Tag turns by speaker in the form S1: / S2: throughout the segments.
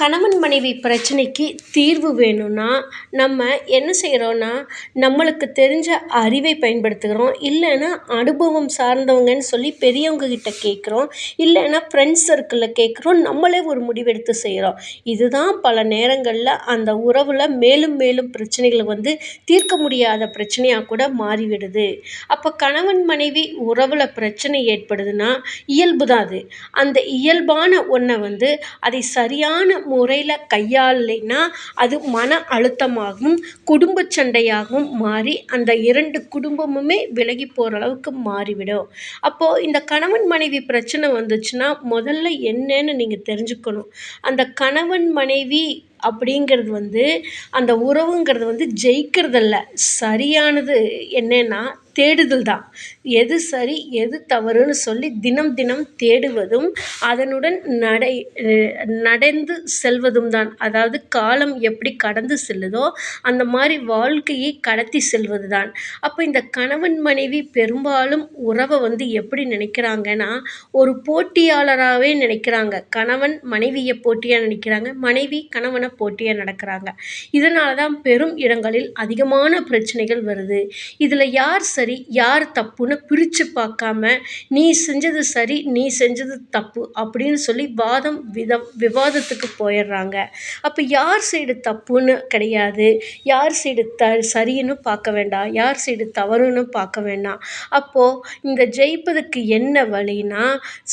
S1: கணவன் மனைவி பிரச்சனைக்கு தீர்வு வேணும்னா நம்ம என்ன செய்கிறோன்னா நம்மளுக்கு தெரிஞ்ச அறிவை பயன்படுத்துகிறோம். இல்லைன்னா அனுபவம் சார்ந்தவங்கன்னு சொல்லி பெரியவங்க கிட்ட கேட்குறோம். இல்லைன்னா ஃப்ரெண்ட்ஸ் சர்க்கிளில் கேட்குறோம். நம்மளே ஒரு முடிவெடுத்து செய்கிறோம் இதுதான் பல நேரங்களில் அந்த உறவில் மேலும் மேலும் பிரச்சனைகளை வந்து தீர்க்க முடியாத பிரச்சனையாக கூட மாறிவிடுது. அப்போ கணவன் மனைவி உறவில் பிரச்சனை ஏற்படுதுன்னா இயல்பு தான் அது. அந்த இயல்பான ஒன்றை வந்து அதை சரியான முறையில் கையாளலைன்னா அது மன அழுத்தமாகவும் குடும்ப சண்டையாகவும் மாறி அந்த இரண்டு குடும்பமுமே விலகி போகிற அளவுக்கு மாறிவிடும். அப்போது இந்த கணவன் மனைவி பிரச்சனை வந்துச்சுன்னா முதல்ல என்னன்னு நீங்கள் தெரிஞ்சுக்கணும். அந்த கணவன் மனைவி அப்படிங்கிறது வந்து அந்த உறவுங்கிறது வந்து ஜெயிக்கிறதில்ல. சரியானது என்னன்னா தேடுதல் தான். எது சரி எது தவறுன்னு சொல்லி தினம் தினம் தேடுவதும் அதனுடன் நடை நடந்து செல்வதும் தான். அதாவது காலம் எப்படி கடந்து செல்லுதோ அந்த மாதிரி வாழ்க்கையை கடத்தி செல்வது தான். அப்போ இந்த கணவன் மனைவி பெரும்பாலும் உறவை வந்து எப்படி நினைக்கிறாங்கன்னா ஒரு போட்டியாளராகவே நினைக்கிறாங்க. கணவன் மனைவியை போட்டியாக நினைக்கிறாங்க மனைவி கணவனை போட்டியாக நடக்கிறாங்க. இதனால தான் பெரும் இடங்களில் அதிகமான பிரச்சனைகள் வருது. இதில் யார் சரி யார் தப்புன்னு பிரித்து பார்க்காம நீ செஞ்சது சரி நீ செஞ்சது தப்பு அப்படின்னு சொல்லி வாதம் வித விவாதத்துக்கு போயிடுறாங்க. அப்போ யார் சைடு தப்புன்னு கிடையாது. யார் சைடு த சரின்னு பார்க்க வேண்டாம். யார் சைடு தவறுன்னு பார்க்க வேண்டாம். அப்போது இந்த ஜெயிப்பதற்கு என்ன வழினா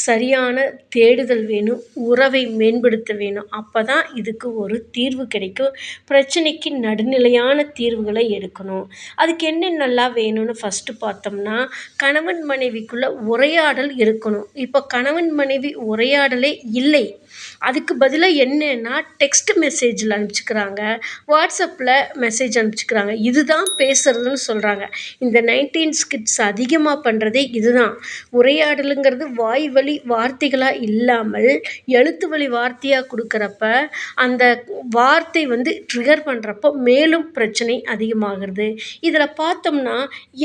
S1: சரியான தேடுதல் வேணும் உறவை மேம்படுத்த வேணும். அப்போ தான் இதுக்கு ஒரு தீர்வு கிடைக்கும். பிரச்சனைக்கு நடுநிலையான தீர்வுகளை எடுக்கணும். அதுக்கு என்னென்னலாம் வேணும்னு ஃபஸ்ட் ஃபஸ்ட்டு பார்த்தோம்னா கணவன் மனைவிக்குள்ளே உரையாடல் இருக்கணும். இப்போ கணவன் மனைவி உரையாடலே இல்லை. அதுக்கு பதிலாக என்னன்னா டெக்ஸ்ட் மெசேஜில் அனுப்பிச்சிக்கிறாங்க. வாட்ஸ்அப்பில் மெசேஜ் அனுப்பிச்சிக்கிறாங்க. இதுதான் பேசுகிறதுன்னு சொல்கிறாங்க இந்த நைன்டீன்ஸ் கிட்ஸ் அதிகமாக பண்ணுறதே இதுதான். உரையாடலுங்கிறது வாய் வழி வார்த்தைகளாக இல்லாமல் எழுத்து வழி வார்த்தையாக கொடுக்குறப்ப அந்த வார்த்தை வந்து ட்ரிகர் பண்ணுறப்போ மேலும் பிரச்சனை அதிகமாகிறது. இதில் பார்த்தோம்னா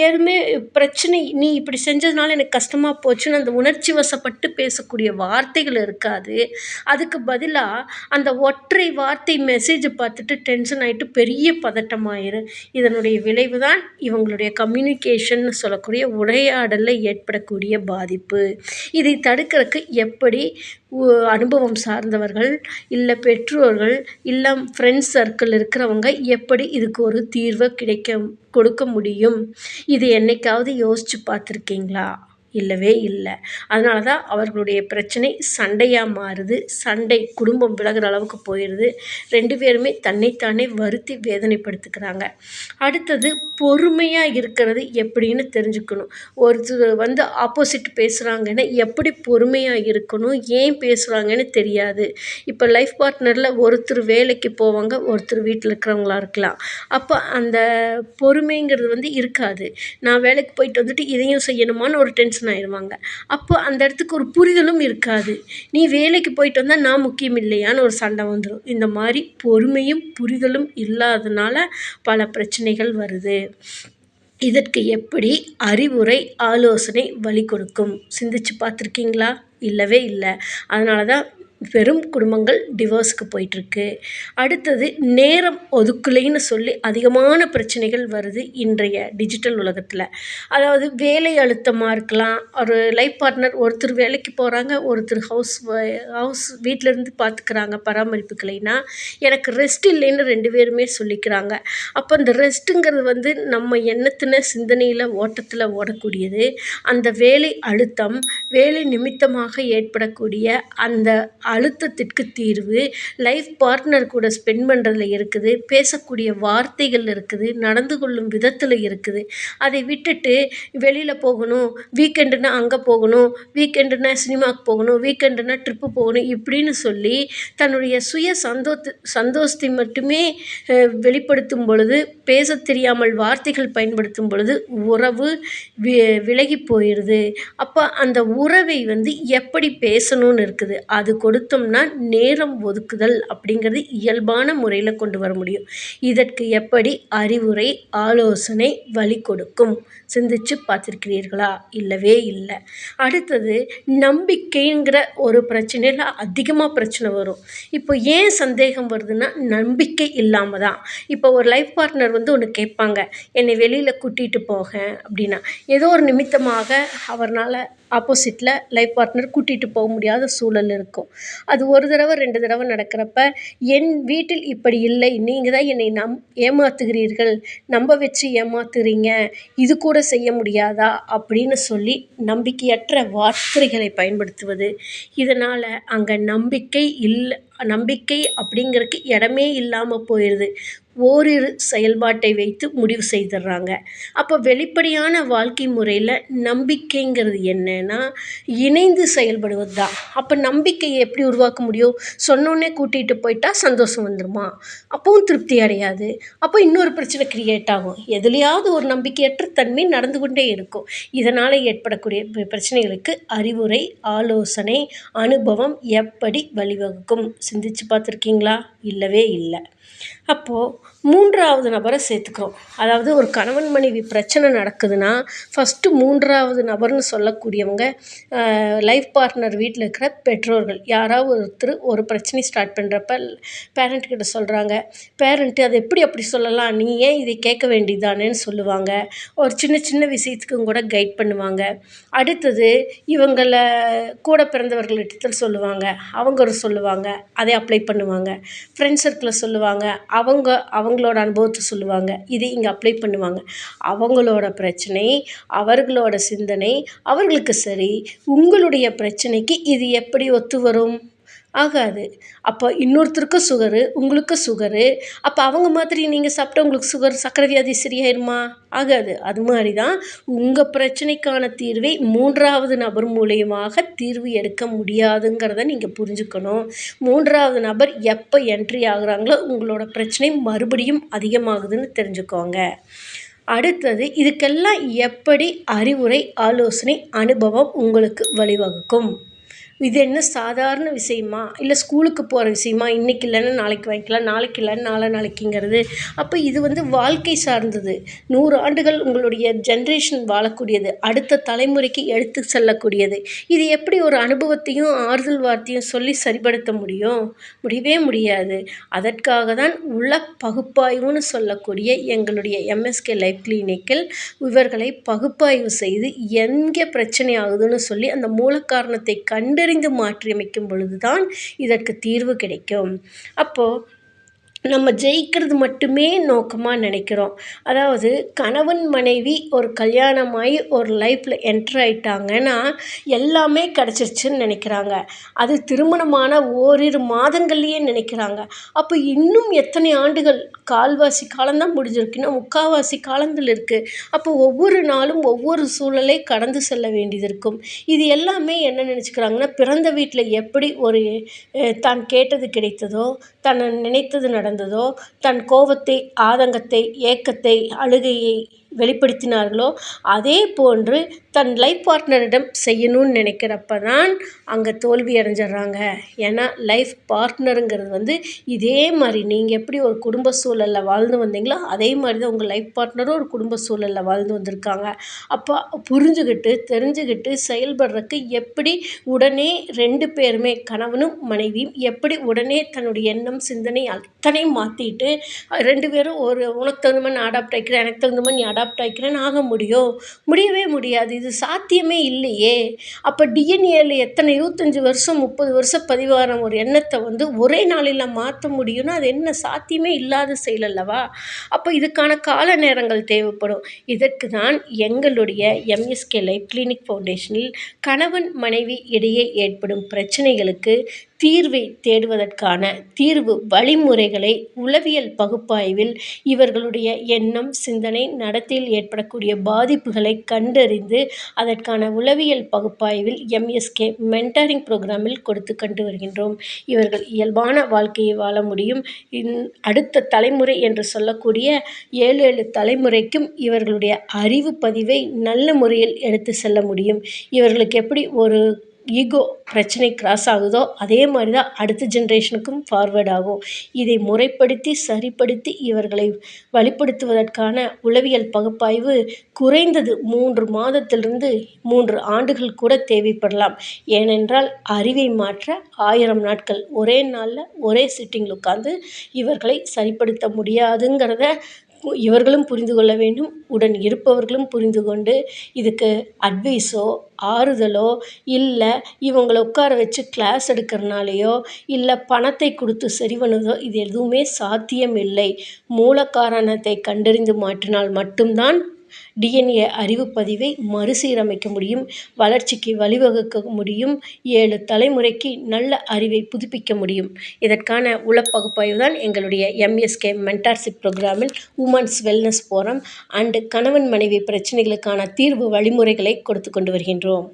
S1: எதுவுமே பிரச்சனை நீ இப்படி செஞ்சதுனால எனக்கு கஷ்டமாக போச்சுன்னு அந்த உணர்ச்சி வசப்பட்டு பேசக்கூடிய வார்த்தைகள் இருக்காது. அது அதுக்கு பதிலாக அந்த ஒற்றை வார்த்தை மெசேஜை பார்த்துட்டு டென்ஷன் ஆகிட்டு பெரிய பதட்டமாயிரும் இதனுடைய விளைவு தான் இவங்களுடைய கம்யூனிகேஷன்னு சொல்லக்கூடிய உரையாடலில் ஏற்படக்கூடிய பாதிப்பு. இதை தடுக்கிறதுக்கு எப்படி அனுபவம் சார்ந்தவர்கள் இல்லை பெற்றோர்கள் இல்லை ஃப்ரெண்ட்ஸ் சர்க்கிள் இருக்கிறவங்க எப்படி இதுக்கு ஒரு தீர்வை கிடைக்க கொடுக்க முடியும்? இது என்னைக்காவது யோசித்து பார்த்துருக்கீங்களா? இல்லவே இல்லை. அதனால தான் அவர்களுடைய பிரச்சனை சண்டையாக மாறுது. சண்டை குடும்பம் விலகிற அளவுக்கு போயிடுது ரெண்டு பேருமே தன்னைத்தானே வருத்தி வேதனைப்படுத்திக்கிறாங்க. அடுத்தது பொறுமையாக இருக்கிறது எப்படின்னு தெரிஞ்சுக்கணும். ஒருத்தர் வந்து ஆப்போசிட் பேசுகிறாங்கன்னா எப்படி பொறுமையாக இருக்கணும்? ஏன் பேசுகிறாங்கன்னு தெரியாது. இப்போ லைஃப் பார்ட்னரில் ஒருத்தர் வேலைக்கு போவாங்க ஒருத்தர் வீட்டில் இருக்கிறவங்களா இருக்கலாம். அப்போ அந்த பொறுமைங்கிறது வந்து இருக்காது. நான் வேலைக்கு போயிட்டு வந்துட்டு இதையும் செய்யணுமான்னு ஒரு டென்ஷன் டென்ஷன் ஆயிடுவாங்க அப்போ அந்த இடத்துக்கு ஒரு புரிதலும் இருக்காது. நீ வேலைக்கு போயிட்டு வந்தால் நான் முக்கியம் இல்லையான்னு ஒரு சண்டை வந்துடும் இந்த மாதிரி பொறுமையும் புரிதலும் இல்லாதனால பல பிரச்சனைகள் வருது. இதற்கு எப்படி அறிவுரை ஆலோசனை வழி கொடுக்கும்? சிந்திச்சு பார்த்துருக்கீங்களா? இல்லவே இல்லை. அதனால தான் பெரும் குடும்பங்கள் டிவோர்ஸுக்கு போயிட்டுருக்கு. அடுத்தது நேரம் ஒதுக்கலைன்னு சொல்லி அதிகமான பிரச்சனைகள் வருது இன்றைய டிஜிட்டல் உலகத்தில். அதாவது வேலை அழுத்தமாக இருக்கலாம். ஒரு லைஃப் பார்ட்னர் ஒருத்தர் வேலைக்கு போகிறாங்க ஒருத்தர் ஹவுஸ் ஹவுஸ் வீட்டிலேருந்து பார்த்துக்கிறாங்க பராமரிப்புக்கலைனா எனக்கு ரெஸ்ட் இல்லைன்னு ரெண்டு பேருமே சொல்லிக்கிறாங்க. அப்போ அந்த ரெஸ்ட்டுங்கிறது வந்து நம்ம எண்ணத்தின சிந்தனையில் ஓட்டத்தில் ஓடக்கூடியது. அந்த வேலை அழுத்தம் வேலை நிமித்தமாக ஏற்படக்கூடிய அந்த அழுத்தத்திற்கு தீர்வு. லைஃப் பார்ட்னர் கூட ஸ்பெண்ட் பண்ணுறதுல இருக்குது. பேசக்கூடிய வார்த்தைகள் இருக்குது. நடந்து கொள்ளும் விதத்தில் இருக்குது. அதை விட்டுட்டு வெளியில் போகணும். வீக்கெண்டுனா அங்கே போகணும். வீக்கெண்டுனா சினிமாவுக்கு போகணும். வீக்கெண்டுனா ட்ரிப்பு போகணும் இப்படின்னு சொல்லி தன்னுடைய சுய சந்தோத்து சந்தோஷத்தை மட்டுமே வெளிப்படுத்தும் பொழுது பேச தெரியாமல் வார்த்தைகள் பயன்படுத்தும் பொழுது உறவு வி விலகி போயிடுது. அப்போ அந்த உறவை வந்து எப்படி பேசணும்னு இருக்குது. அது கொடுத்தோம்னா நேரம் ஒதுக்குதல் அப்படிங்கிறது இயல்பான முறையில் கொண்டு வர முடியும். இதற்கு எப்படி அறிவுரை ஆலோசனை வழி கொடுக்கும்? சிந்திச்சு பார்த்துருக்கிறீர்களா? இல்லவே இல்லை. அடுத்தது நம்பிக்கைங்கிற ஒரு பிரச்சனையில் அதிகமாக பிரச்சனை வரும். இப்போ ஏன் சந்தேகம் வருதுன்னா நம்பிக்கை இல்லாமல் தான். இப்போ ஒரு லைஃப் பார்ட்னர் வந்து ஒன்று கேட்பாங்க என்னை வெளியில் கூட்டிகிட்டு போக அப்படின்னா ஏதோ ஒரு நிமித்தமாக அவர்னால் ஆப்போசிட்டில் லைஃப் பார்ட்னர் கூட்டிகிட்டு போக முடியாத சூழல் இருக்கும். அது ஒரு தடவை ரெண்டு தடவை நடக்கிறப்ப என் வீட்டில் இப்படி இல்லை. நீங்கள் தான் என்னை நம் ஏமாற்றுகிறீர்கள் நம்ப வச்சு ஏமாத்துறீங்க. இது கூட செய்ய முடியாதா? அப்படின்னு சொல்லி நம்பிக்கையற்ற வார்த்தைகளை பயன்படுத்துவது. இதனால் அங்கே நம்பிக்கை இல்லை நம்பிக்கை அப்படிங்கிறதுக்கு இடமே இல்லாமல் போயிடுது ஓரிரு செயல்பாட்டை வைத்து முடிவு செய்துடுறாங்க அப்போ வெளிப்படையான வாழ்க்கை முறையில் நம்பிக்கைங்கிறது என்னன்னா இணைந்து செயல்படுவது தான் அப்போ நம்பிக்கையை எப்படி உருவாக்க முடியும்? சொன்னோன்னே கூட்டிகிட்டு போயிட்டா சந்தோஷம் வந்துடுமா அப்போவும் திருப்தி அடையாது. அப்போ இன்னொரு பிரச்சனை கிரியேட் ஆகும். எதுலையாவது ஒரு நம்பிக்கையற்ற தன்மை நடந்து கொண்டே இருக்கும். இதனால் ஏற்படக்கூடிய பிரச்சனைகளுக்கு அறிவுரை ஆலோசனை அனுபவம் எப்படி வழிவகுக்கும்? சிந்திச்சு பார்த்துருக்கீங்களா? இல்லவே இல்லை. அப்போது மூன்றாவது நபரை சேர்த்துக்கிறோம். அதாவது ஒரு கணவன் மனைவி பிரச்சனை நடக்குதுன்னா ஃபஸ்ட்டு மூன்றாவது நபர்னு சொல்லக்கூடியவங்க லைஃப் பார்ட்னர் வீட்டில் இருக்கிற பெற்றோர்கள். யாராவது ஒருத்தர் ஒரு பிரச்சனை ஸ்டார்ட் பண்ணுறப்ப பேரண்ட் கிட்ட சொல்கிறாங்க பேரண்ட்டு அதை எப்படி அப்படி சொல்லலாம்? நீ ஏன் இதை கேட்க வேண்டியதானேன்னு சொல்லுவாங்க. ஒரு சின்ன சின்ன விஷயத்துக்கும் கூட கைட் பண்ணுவாங்க. அடுத்தது இவங்களை கூட பிறந்தவர்கள்கிட்ட சொல்லுவாங்க. அவங்க ஒரு சொல்லுவாங்க. அதை அப்ளை பண்ணுவாங்க. ஃப்ரெண்ட்ஸ் சர்க்கிளில் சொல்லுவாங்க. அவங்க அவங்களோட அனுபவத்தை சொல்லுவாங்க. இதை இங்கே அப்ளை பண்ணுவாங்க. அவங்களோட பிரச்சனை அவர்களோட சிந்தனை அவர்களுக்கு சரி உங்களுடைய பிரச்சனைக்கு இது எப்படி ஒத்து வரும்? ஆகாது. அப்போ இன்னொருத்தருக்கும் சுகரு உங்களுக்கு சுகரு அப்போ அவங்க மாதிரி நீங்கள் சாப்பிட்டா உங்களுக்கு சுகர் சர்க்கரை வியாதி சரியாயிருமா? ஆகாது. அது மாதிரி தான் உங்கள் பிரச்சனைக்கான தீர்வை மூன்றாவது நபர் மூலியமாக தீர்வு எடுக்க முடியாதுங்கிறத நீங்கள் புரிஞ்சுக்கணும். மூன்றாவது நபர் எப்போ என்ட்ரி ஆகுறாங்களோ உங்களோட பிரச்சனை மறுபடியும் அதிகமாகுதுன்னு தெரிஞ்சுக்கோங்க. அடுத்தது இதுக்கெல்லாம் எப்படி அறிவுரை ஆலோசனை அனுபவம் உங்களுக்கு வழிவகுக்கும்? இது என்ன சாதாரண விஷயமா? இல்லை ஸ்கூலுக்கு போகிற விஷயமா? இன்றைக்கி இல்லைன்னா நாளைக்கு வாங்கிக்கலாம் நாளைக்கு இல்லைன்னா நாளை நாளைக்குங்கிறது. அப்போ இது வந்து வாழ்க்கை சார்ந்தது. நூறு ஆண்டுகள் உங்களுடைய ஜென்ரேஷன் வாழக்கூடியது. அடுத்த தலைமுறைக்கு எடுத்து செல்லக்கூடியது. இது எப்படி ஒரு அனுபவத்தையும் ஆறுதல் வார்த்தையும் சொல்லி சரிப்படுத்த முடியும்? முடியவே முடியாது. அதற்காக தான் உள்ள பகுப்பாய்வுன்னு சொல்லக்கூடிய எங்களுடைய எம்எஸ்கே லைஃப் கிளினிக்கில் இவர்களை பகுப்பாய்வு செய்து எங்கே பிரச்சனை ஆகுதுன்னு சொல்லி அந்த மூல காரணத்தை கண்டு கண்டறிந்து மாற்றியமைக்கும் பொழுதுதான் இதற்கு தீர்வு கிடைக்கும். அப்போது நம்ம ஜெயிக்கிறது மட்டுமே நோக்கமாக நினைக்கிறோம். அதாவது கணவன் மனைவி ஒரு கல்யாணமாகி ஒரு லைஃப்பில் என்ட்ரு ஆயிட்டாங்கன்னா எல்லாமே கிடச்சிருச்சுன்னு நினைக்கிறாங்க. அது திருமணமான ஓரிரு மாதங்கள்லேயே நினைக்கிறாங்க. அப்போ இன்னும் எத்தனை ஆண்டுகள்? கால்வாசி காலம்தான் முடிஞ்சிருக்குன்னா முக்கால்வாசி காலங்கள் இருக்குது அப்போ ஒவ்வொரு நாளும் ஒவ்வொரு சூழலை கடந்து செல்ல வேண்டியது இருக்கும் இது எல்லாமே என்ன நினச்சிக்கிறாங்கன்னா பிறந்த வீட்டில் எப்படி ஒரு தான் கேட்டது கிடைத்ததோ தன்னை நினைத்தது நடந்ததோ? தன் கோபத்தை ஆதங்கத்தை ஏக்கத்தை அழுகையை வெளிப்படுத்தினார்களோ அதே போன்று தன் லைஃப் பார்ட்னரிடம் செய்யணும்னு நினைக்கிறப்ப தான் அங்கே தோல்வி அடைஞ்சிடுறாங்க. ஏன்னா லைஃப் பார்ட்னருங்கிறது வந்து இதே மாதிரி நீங்கள் எப்படி ஒரு குடும்ப சூழலில் வாழ்ந்து வந்தீங்களோ அதே மாதிரி தான் உங்கள் லைஃப் பார்ட்னரும் ஒரு குடும்ப சூழலில் வாழ்ந்து வந்திருக்காங்க. அப்போ புரிஞ்சுக்கிட்டு தெரிஞ்சுக்கிட்டு செயல்படுறதுக்கு எப்படி உடனே ரெண்டு பேருமே கணவனும் மனைவியும் எப்படி உடனே தன்னுடைய எண்ணம் சிந்தனை அத்தனையும் மாற்றிட்டு ரெண்டு பேரும் ஒரு உனக்கு தகுந்த மாதிரி நான் அடாப்ட் ஆகிக்கிறேன் எனக்கு தகுந்த மாதிரி நீ அடாப்ட் ஆகிக்கிறேன்னு ஆக முடியும். முடியவே முடியாது. இது சாத்தியமே இல்லையே. அப்போ டிஎன்ஏல எத்தனை இருபத்தஞ்சி வருஷம் முப்பது வருஷம் பதிவான ஒரு எண்ணத்தை வந்து ஒரே நாளில் மாற்ற முடியும்னா அது என்ன சாத்தியமே இல்லாத செயல் அல்லவா? அப்போ இதுக்கான கால நேரங்கள் தேவைப்படும். இதற்கு தான் எங்களுடைய எம்எஸ்கே லைஃப் கிளினிக் ஃபவுண்டேஷனில் கணவன் மனைவி இடையே ஏற்படும் பிரச்சனைகளுக்கு தீர்வை தேடுவதற்கான தீர்வு வழிமுறைகளை உளவியல் பகுப்பாய்வில் இவர்களுடைய எண்ணம் சிந்தனை நடத்தையில் ஏற்படக்கூடிய பாதிப்புகளை கண்டறிந்து அதற்கான உளவியல் பகுப்பாய்வில் எம்எஸ்கே மென்டரிங் ப்ரோக்ராமில் கொடுத்து கண்டு வருகின்றோம். இவர்கள் இயல்பான வாழ்க்கையை வாழ முடியும். இன் அடுத்த தலைமுறை என்று சொல்லக்கூடிய ஏழு ஏழு தலைமுறைக்கும் இவர்களுடைய அறிவு பதிவை நல்ல முறையில் எடுத்து செல்ல முடியும். இவர்களுக்கு எப்படி ஒரு ஈகோ பிரச்சனை கிராஸ் ஆகுதோ அதே மாதிரி தான் அடுத்த ஜென்ரேஷனுக்கும் ஃபார்வேர்ட் ஆகும். இதை முறைப்படுத்தி சரிப்படுத்தி இவர்களை வழிப்படுத்துவதற்கான உளவியல் பகுப்பாய்வு குறைந்தது மூன்று மாதத்திலிருந்து மூன்று ஆண்டுகள் கூட தேவைப்படலாம். ஏனென்றால் அறிவை மாற்ற ஆயிரம் நாட்கள் ஒரே நாளில் ஒரே சிட்டிங்கில் உட்காந்து இவர்களை சரிப்படுத்த முடியாதுங்கிறத இவர்களும் புரிந்து கொள்ள வேண்டும். உடன் இருப்பவர்களும் புரிந்து கொண்டு இதுக்கு அட்வைஸோ ஆறுதலோ இல்லை இவங்களை உட்கார வச்சு கிளாஸ் எடுக்கிறனாலையோ இல்லை பணத்தை கொடுத்து சரி பண்ணுதோ இது எதுவுமே சாத்தியம் இல்லை மூல காரணத்தை கண்டறிந்து மாற்றினால் மட்டும்தான் டிஎன்ஏ அறிவுப்பதிவை மறுசீரமைக்க முடியும் வளர்ச்சிக்கு வழிவகுக்க முடியும் ஏழு தலைமுறைக்கு நல்ல அறிவை புதுப்பிக்க முடியும். இதற்கான உளப்பகுப்பாய்வு தான் எங்களுடைய எம்எஸ்கே மென்டார்ஷிப் ப்ரோக்ராமில் உமன்ஸ் வெல்னஸ் ஃபோரம் அண்டு கணவன் மனைவி பிரச்சனைகளுக்கான தீர்வு வழிமுறைகளை கொடுத்து கொண்டு வருகின்றோம்.